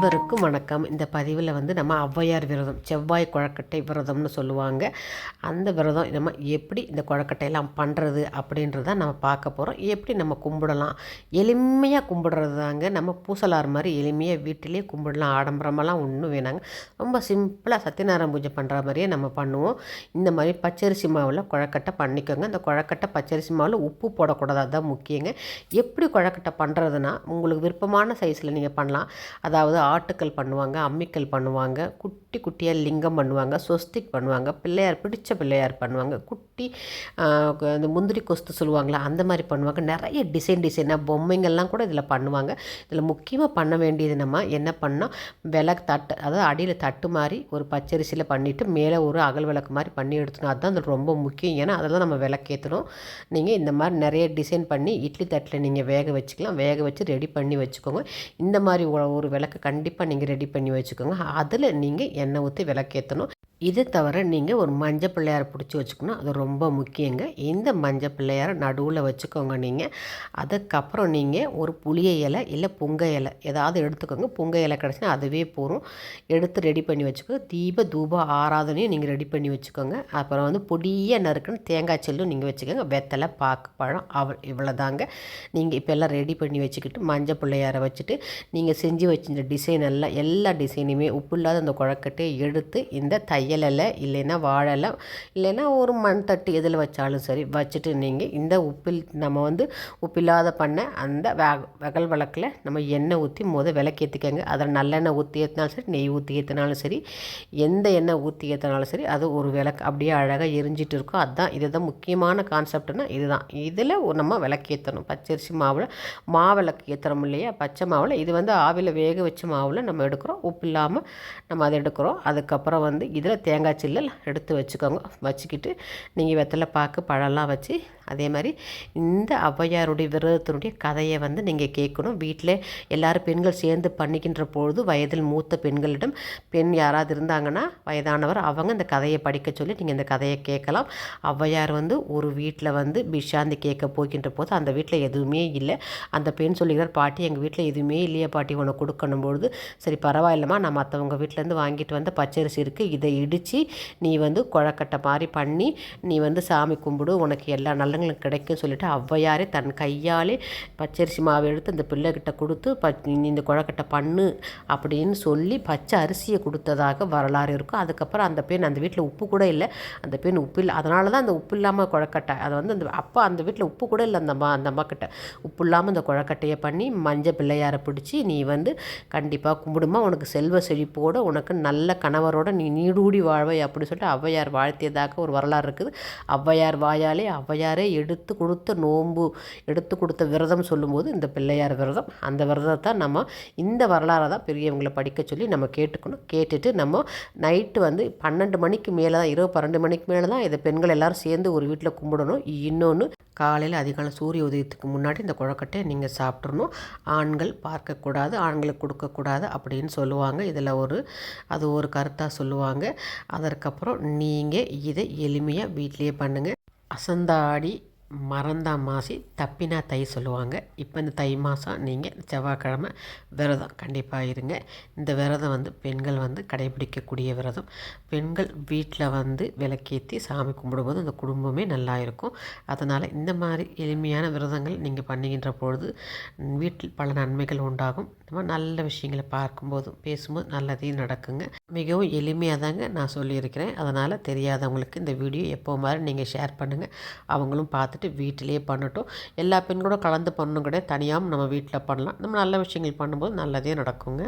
அனைவருக்கும் வணக்கம். இந்த பதிவில் வந்து நம்ம ஔவையார் விரதம் செவ்வாய் குழக்கட்டை விரதம்னு சொல்லுவாங்க. அந்த விரதம் நம்ம எப்படி இந்த குழக்கட்டையெல்லாம் பண்ணுறது அப்படின்றத நம்ம பார்க்க போகிறோம் எப்படி நம்ம கும்பிடலாம்? எளிமையாக கும்பிடுறது தாங்க. நம்ம பூசலார் மாதிரி எளிமையாக வீட்டிலே கும்பிடலாம். ஆடம்பரமெல்லாம் ஒன்றும் வேணாங்க. ரொம்ப சிம்பிளாக சத்யநாராயண பூஜை பண்ணுற மாதிரியே நம்ம பண்ணுவோம். இந்த மாதிரி பச்சரிசி மாவில் குழக்கட்டை பண்ணிக்கோங்க. இந்த குழக்கட்டை பச்சரிசி மாவில் உப்பு போடக்கூடாது. அதுதான் முக்கியங்க. எப்படி குழக்கட்டை பண்ணுறதுனா உங்களுக்கு விருப்பமான சைஸில் நீங்கள் பண்ணலாம். அதாவது ஆட்டுக்கல் பண்ணுவாங்க அம்மிக்கல் பண்ணுவாங்க குட்டி குட்டியாக லிங்கம் பண்ணுவாங்க சொஸ்திக் பண்ணுவாங்க பிள்ளையார் பிடிச்ச பிள்ளையார் பண்ணுவாங்க குட்டி இந்த முந்திரி கொஸ்து சொல்லுவாங்களா அந்த மாதிரி பண்ணுவாங்க. நிறைய டிசைன் டிசைனாக பொம்மைங்கள்லாம் கூட இதில் பண்ணுவாங்க. இதில் முக்கியமாக பண்ண வேண்டியது நம்ம என்ன பண்ணால் விளக்கு தட்டு அதாவது அடியில் தட்டு மாதிரி ஒரு பச்சரிசியில் பண்ணிவிட்டு மேலே ஒரு அகல் விளக்கு மாதிரி பண்ணி எடுத்துக்கணும். அதுதான் அது ரொம்ப முக்கியம். ஏன்னா அதெல்லாம் நம்ம விளக்கேற்றணும். நீங்கள் இந்த மாதிரி நிறைய டிசைன் பண்ணி இட்லி தட்டில் நீங்கள் வேக வச்சுக்கலாம். வேக வச்சு ரெடி பண்ணி வச்சுக்கோங்க. இந்த மாதிரி ஒரு விளக்கு கண்டிப்பாக நீங்கள் ரெடி பண்ணி வச்சுக்கோங்க. அதில் நீங்கள் எண்ணெய் ஊற்றி விளக்கேற்றணும் இது தவிர நீங்கள் ஒரு மஞ்சள் பிள்ளையாரை பிடிச்சி வச்சுக்கணும். அது ரொம்ப முக்கியங்க. இந்த மஞ்சள் பிள்ளையாரை நடுவில் வச்சுக்கோங்க நீங்கள் அதுக்கப்புறம் நீங்கள் ஒரு புளிய இலை இல்லை புங்க இலை ஏதாவது எடுத்துக்கோங்க. புங்க இலை கிடச்சினா அதுவே போகும் எடுத்து ரெடி பண்ணி வச்சுக்கோங்க. தீப தூப ஆராதனையும் நீங்கள் ரெடி பண்ணி வச்சுக்கோங்க. அப்புறம் வந்து பொடிய நறுக்குன்னு தேங்காய் செல்லும் நீங்கள் வச்சுக்கோங்க. வெத்தலை பாக்கு பழம் அவ இவ்வளோதாங்க நீங்கள் இப்போ எல்லாம் ரெடி பண்ணி வச்சுக்கிட்டு மஞ்சள் பிள்ளையாரை வச்சுட்டு நீங்கள் செஞ்சு வச்சுருந்த டிசைன் எல்லாம் எல்லா டிசைனுமே உப்பு இல்லாத அந்த குழக்கட்டையை எடுத்து இந்த தைய தையலில் இல்லைன்னா வாழலை இல்லைன்னா ஒரு மண் தட்டு எதில் வச்சாலும் சரி வச்சுட்டு நீங்கள் இந்த உப்பில் நம்ம வந்து உப்பில்லாத பண்ண அந்த வகல் வழக்கில் நம்ம எண்ணெய் ஊற்றி முத விளக்கேற்றிக்கங்க அதில் நல்லெண்ணெய் ஊற்றி ஏற்றினாலும் சரி நெய் ஊற்றி ஏற்றினாலும் சரி எந்த எண்ணெய் ஊற்றி ஏற்றினாலும் சரி அது ஒரு விளக்கு அப்படியே அழகாக எரிஞ்சிட்டு இருக்கும் அதுதான் இதுதான் முக்கியமான கான்செப்ட்னா இதுதான். இதில் நம்ம விளக்கேற்றணும் பச்சரிசி மாவில் மாவிளக்கு ஏற்றுறோம் இல்லையா? பச்சை மாவில் இது வந்து ஆவியில் வேக வச்ச மாவில் நம்ம எடுக்கிறோம். உப்பு இல்லாமல் நம்ம அதை எடுக்கிறோம். அதுக்கப்புறம் வந்து இதில் தேங்காய் சில்லல் எடுத்து வச்சுக்கோங்க. வச்சுக்கிட்டு நீங்கள் வெத்தலை பாக்கு பழம்லாம் வச்சு அதே மாதிரி இந்த ஔவையாருடைய விரதத்தினுடைய கதையை வந்து நீங்கள் கேட்கணும். வீட்டில் எல்லோரும் பெண்கள் சேர்ந்து பண்ணிக்கின்ற பொழுது வயதில் மூத்த பெண்களிடம் பெண் யாராவது இருந்தாங்கன்னா வயதானவர் அவங்க இந்த கதையை படிக்க சொல்லி நீங்கள் இந்த கதையை கேட்கலாம். ஔவையார் வந்து ஒரு வீட்டில் வந்து பிஷாந்தி கேட்க போகின்ற போது அந்த வீட்டில் எதுவுமே இல்லை. அந்த பெண் சொல்லிக்கிறார் பாட்டி எங்கள் வீட்டில் எதுவுமே இல்லையா பாட்டி உனக்கு கொடுக்கணும் பொழுது. சரி பரவாயில்லம்மா நான் மற்றவங்க வீட்டிலேருந்து வாங்கிட்டு வந்த பச்சரிசி இருக்குது இதை இடித்து நீ வந்து குழக்கட்டை மாதிரி பண்ணி நீ வந்து சாமி கும்பிடு உனக்கு எல்லா நல்ல நல்லங்களும் கிடைக்கும் சொல்லிட்டு ஔவையாரே தன் கையாலே பச்சரிசி மாவு எடுத்து அந்த பிள்ளைகிட்ட கொடுத்து ப இந்த குழக்கட்டை பண்ணு அப்படின்னு சொல்லி பச்சை அரிசியை கொடுத்ததாக வரலாறு இருக்கும். அதுக்கப்புறம் அந்த பெண் அந்த வீட்டில் உப்பு கூட இல்லை. அந்த பெண் உப்பு இல்லை. அதனால தான் அந்த உப்பு இல்லாமல் குழக்கட்டை அதை வந்து அந்த அப்பா அந்த வீட்டில் உப்பு கூட இல்லை அந்த அம்மா அந்த அம்மா கிட்ட உப்பு இல்லாமல் அந்த குழக்கட்டையை பண்ணி மஞ்சள் பிள்ளையாரை பிடிச்சி நீ வந்து கண்டிப்பாக கும்பிடுமா உனக்கு செல்வ செழிப்போடு உனக்கு நல்ல கணவரோட நீ நீடூடி வாழ்வை அப்படின்னு சொல்லிட்டு ஔவையார் வாழ்த்தியதாக ஒரு வரலாறு இருக்குது. ஔவையார் வாயாலே ஔவையாரே எடுத்து கொடுத்த நோன்பு எடுத்து கொடுத்த விரதம் சொல்லும்போது இந்த பிள்ளையார் விரதம் அந்த விரதத்தை நம்ம இந்த வரலாறை தான் பெரியவங்களை படிக்க சொல்லி நம்ம கேட்டுக்கணும். கேட்டுட்டு நம்ம நைட்டு வந்து பன்னெண்டு மணிக்கு மேலே தான் இரவு பன்னெண்டு மணிக்கு மேலே தான் இதை பெண்கள் எல்லோரும் சேர்ந்து ஒரு வீட்டில் கும்பிடணும். இன்னொன்று காலையில் அதிகாலம் சூரிய உதயத்துக்கு முன்னாடி இந்த குழக்கட்டையை நீங்கள் சாப்பிட்றணும் ஆண்கள் பார்க்கக்கூடாது ஆண்களுக்கு கொடுக்கக்கூடாது அப்படின்னு சொல்லுவாங்க. இதில் ஒரு அது ஒரு கருத்தாக சொல்லுவாங்க. அதற்கப்புறம் நீங்கள் இதை எளிமையாக வீட்லேயே பண்ணுங்கள் அசந்தாடி மறந்தா மாசி தப்பினா தை சொல்லுவாங்க. இப்போ இந்த தை மாதம் நீங்கள் செவ்வாய்க்கிழமை விரதம் கண்டிப்பாக இருங்க. இந்த விரதம் வந்து பெண்கள் வந்து கடைபிடிக்கக்கூடிய விரதம். பெண்கள் வீட்டில் வந்து விளக்கேற்றி சாமி கும்பிடும்போது அந்த குடும்பமே நல்லா இருக்கும். அதனால் இந்த மாதிரி எளிமையான விரதங்கள் நீங்கள் பண்ணுகின்ற பொழுது வீட்டில் பல நன்மைகள் உண்டாகும். இந்த மாதிரி நல்ல விஷயங்களை பார்க்கும்போதும் பேசும்போது நல்லதையும் நடக்குங்க. மிகவும் எளிமையாக தாங்க நான் சொல்லியிருக்கிறேன். அதனால் தெரியாதவங்களுக்கு இந்த வீடியோ எப்போ மாதிரி நீங்கள் ஷேர் பண்ணுங்கள் அவங்களும் பார்த்துட்டு பார்த்துட்டு வீட்டிலேயே பண்ணட்டும். எல்லா பெண்களோட கலந்து பண்ணணும் கிடையாது தனியாகவும் நம்ம வீட்டில் பண்ணலாம். நம்ம நல்ல விஷயங்கள் பண்ணும்போது நல்லதே நடக்குங்க.